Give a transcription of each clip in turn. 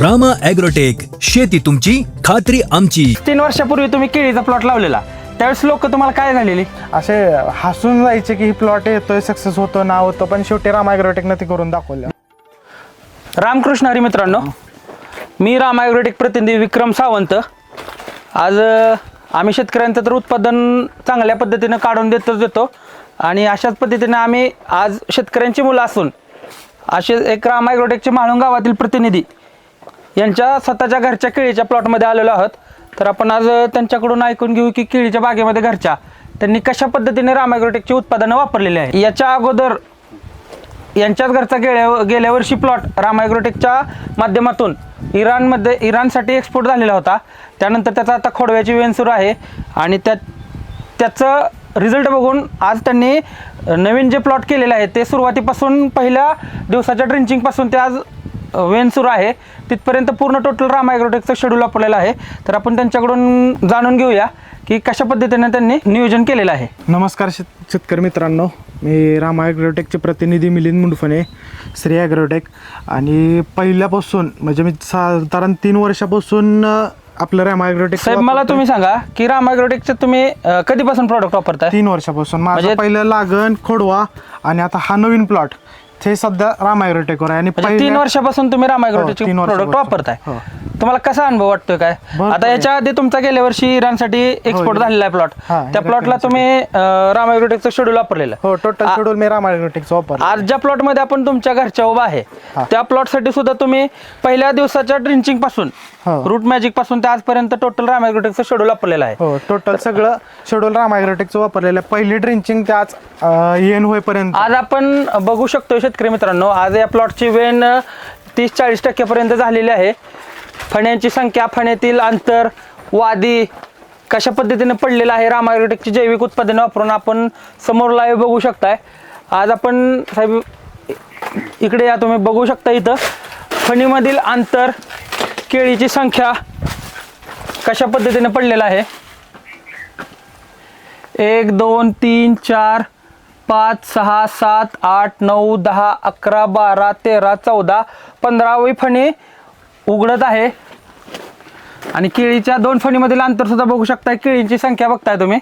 Rama agrotech शेती तुमची खात्री आमची. तीन वर्षापूर्वी तुम्ही केळीचा प्लॉट लावलेला. त्यावेळेस लोक तुम्हाला काय झालेली? असे हसून जायचे की ही प्लॉट येतोय सक्सेस होतो ना होतं पण शेवटी राम ॲग्रोटेकनं ते करून दाखवलं. रामकृष्ण हरी मित्रांनो मी राम ॲग्रोटेक प्रतिनिधी विक्रम सावंत. आज अ, आम्ही शेतकऱ्यांचं तर उत्पादन चांगल्या पद्धतीनं काढून देतच देतो. आणि अशाच पद्धतीने आम्ही आज शेतकऱ्यांची मुलं असून असे एक राम ॲग्रोटेकचे म्हाळुंग गावातील प्रतिनिधी यांच्या स्वतःच्या घरच्या केळीच्या प्लॉटमध्ये आलेलो आहोत. तर आपण आज त्यांच्याकडून ऐकून घेऊ की केळीच्या बागेमध्ये घरच्या त्यांनी कशा पद्धतीने रामायग्रोटेकची उत्पादनं वापरलेली आहे याच्या अगोदर यांच्याच घरचा गेल्या गेल्या वर्षी प्लॉट रामायग्रोटेकच्या माध्यमातून इराणमध्ये इराणसाठी एक्सपोर्ट झालेला होता. त्यानंतर त्याचा आता खोडव्याची वेन सुरू आहे आणि त्या त्याचं रिझल्ट बघून आज त्यांनी नवीन जे प्लॉट केलेले आहे ते सुरुवातीपासून पहिल्या दिवसाच्या ड्रिंचिंगपासून ते आज वेन सुरू आहे. तिथपर्यंत पूर्ण टोटल राम ॲग्रोटेकचं शेड्यूल वापरलेलं आहे. तर आपण त्यांच्याकडून जाणून घेऊया की कशा पद्धतीने त्यांनी नियोजन केलेलं आहे. नमस्कार शेत शेतकरी मित्रांनो. मी राम ॲग्रोटेकचे प्रतिनिधी मिलिंद मुंडफणे श्री ॲग्रोटेक. आणि पहिल्यापासून म्हणजे मी साधारण तीन वर्षापासून आपलं राम ॲग्रोटेक साहेब मला तुम्ही सांगा की राम ॲग्रोटेकचे तुम्ही अं, कधीपासून प्रॉडक्ट वापरताय? तीन वर्षापासून. माझं म्हणजे- पहिलं लागण खोडवा आणि आता हा नवीन प्लॉट ते सध्या राम ॲग्रोटेकवर आहे आणि म्हणजे तीन पहिल्या- वर्षापासून तुम्ही राम हो, ॲग्रोटेकचे तीन प्रोडक्ट वर्षापासून. वापरताय हो. तुम्हाला कसा अनुभव वाटतोय काय? आता याच्या आधी तुमचा गेल्या वर्षी इराणसाठी एक्सपोर्ट इराण- झालेला आहे प्लॉट हा, त्या प्लॉटला तुम्ही अं, राम ॲग्रोटेकचं शेड्यूल वापरलेलं. हो टोटल शेड्यूल मी आज ज्या प्लॉटमध्ये आपण तुमच्या घरच्या उभा आहे हा. त्या प्लॉटसाठी सुद्धा तुम्ही पहिल्या दिवसाच्या ड्रिंचिंगपासून हो. रूट मॅजिकपासून ते आजपर्यंत टोटल राम ॲग्रोटेकचं शेड्यूल वापरलेलं आहे. हो टोटल सगळं शेड्यूल राम ॲग्रोटेकचं वापरलेलं आहे. पहिली ड्रिंचिंग ते आज येण होईपर्यंत. आज आपण बघू शकतो शेतकरी मित्रांनो आज या प्लॉटची वेन तीस चाळीस टक्क्यापर्यंत झालेली आहे. फण्यांची संख्या फण्यातील अंतर वादी कशा पद्धतीने पडलेलं आहे? रामायरोटेकची जैविक उत्पादने वापरून आपण समोर लाईव्ह बघू शकताय. आज आपण साहेब इकडे या तुम्ही बघू शकता इथं. फणीमधील अंतर केळीची संख्या कशा पद्धतीने पडलेलं आहे? एक दोन तीन चार पाच सहा सात आठ नऊ दहा अकरा बारा तेरा चौदा पंधरावी फणी उघडत आहे. आणि केळीच्या दोन फणीमधील अंतर सुद्धा बघू शकताय. केळींची संख्या बघताय तुम्ही.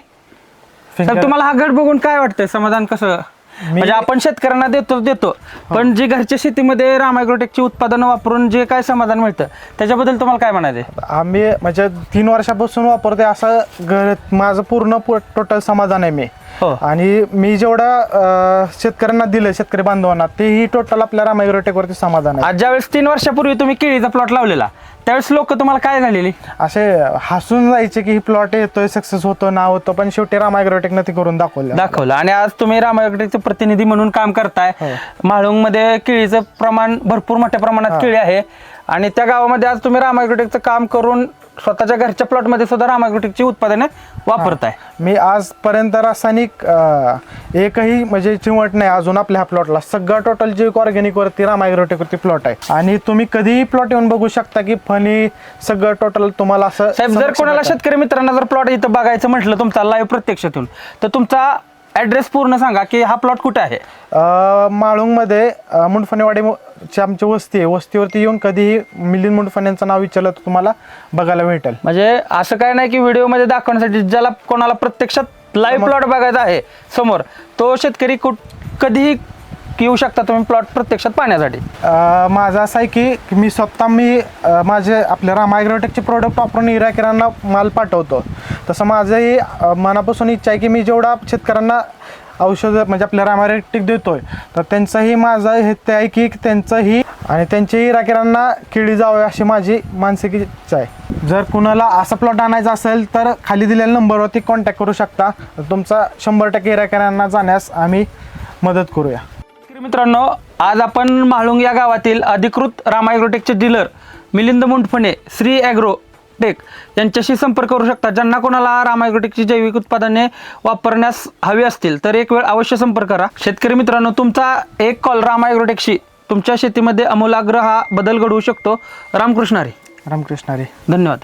तर तुम्हाला हा गट बघून काय वाटतंय? समाधान कसं? म्हणजे आपण शेतकऱ्यांना देतो देतो. पण जे घरच्या शेतीमध्ये रामायग्रोटेकची उत्पादनं वापरून जे काय समाधान मिळतं त्याच्याबद्दल तुम्हाला काय म्हणायचं आम्ही म्हणजे तीन वर्षापासून वापरते असं घर माझं पूर्ण टोटल समाधान आहे मी. हो. आणि मी जेवढं अं, शेतकऱ्यांना दिलं शेतकरी बांधवांना तेही टोटल आपल्या राम ॲग्रोटेकवरती समाधान आहे. आज ज्यावेळेस तीन वर्षापूर्वी तुम्ही केळीचा प्लॉट लावलेला त्यावेळेस लोक तुम्हाला काय झालेली? असे हसून जायचे की ही प्लॉट येतोय सक्सेस होतो ना होतं पण शेवटी राम ॲग्रोटेकनं ते करून दाखवलं. दाखवलं. आणि आज तुम्ही रामायगडचे प्रतिनिधी म्हणून काम करताय. हो. म्हाळुंगमध्ये केळीचं प्रमाण भरपूर मोठ्या प्रमाणात केळी आहे. आणि त्या गावामध्ये आज तुम्ही रामायग्रोटेकचं काम करून स्वतःच्या घरच्या प्लॉटमध्ये सुद्धा रामायग्रोटेकची उत्पादने वापरताय. मी आजपर्यंत रासायनिक अं, एकही म्हणजे चिमट नाही अजून आपल्या ह्या प्लॉटला सगळं टोटल जे ऑर्गॅनिक वरती राम ॲग्रोटेक वरती प्लॉट आहे. आणि तुम्ही कधीही प्लॉट येऊन बघू शकता की फणी सगळं टोटल तुम्हाला असं साहेब जर समक्ष कोणाला भेटेल. शेतकरी मित्रांना जर प्लॉट इथं बघायचं म्हटलं तुमचा लाईव्ह प्रत्यक्षातून तर तुमचा ऍड्रेस पूर्ण सांगा की हा प्लॉट कुठे आहे? अ, माळुंगमध्ये अ, मुंडफणेवाडी मु- ची आमची वस्ती आहे. वस्तीवरती येऊन कधीही मिलिंद मुंडफणेंचं नाव विचारलं तर तुम्हाला बघायला भेटेल. म्हणजे असं काय नाही की व्हिडिओमध्ये दाखवण्यासाठी ज्याला कोणाला प्रत्यक्षात लाईव्ह प्लॉट बघायचा आहे समोर तो शेतकरी कुठ कधीही येऊ शकता तुम्ही प्लॉट प्रत्यक्षात पाहण्यासाठी. अ, माझं असं आहे की की मी स्वतः मी अ, माझे आपल्या राम ॲग्रोटेकचे प्रोडक्ट वापरून इराकिरांना माल पाठवतो. तसं माझंही अ, मनापासून इच्छा आहे की मी जेवढा शेतकऱ्यांना औषधं म्हणजे आपल्या रामारेटिक देतोय. तर त्यांचंही माझं हे ते आहे की त्यांचंही आणि त्यांच्याही इराकिरांना केळी जावे अशी माझी मानसिक इच्छा आहे. जर कुणाला असा प्लॉट आणायचा असेल तर खाली दिलेल्या नंबरवरती कॉन्टॅक्ट करू शकता. तुमचा शंभर टक्के इराकिरांना जाण्यास आम्ही मदत करूया. मित्रांनो आज आपण म्हाळुंग या गावातील अधिकृत रामायग्रोटेकचे dealer Milind Mundphane Shri agro tech यांच्याशी संपर्क करू शकता. ज्यांना कोणाला रामायग्रोटेकची जैविक उत्पादने वापरण्यास हवी असतील तर एक वेळ अवश्य संपर्क करा. शेतकरी मित्रांनो तुमचा एक कॉल रामायग्रोटेकशी तुमच्या शेतीमध्ये अमूलाग्र हा बदल घडवू शकतो. रामकृष्ण हरी. रामकृष्ण हरी. धन्यवाद.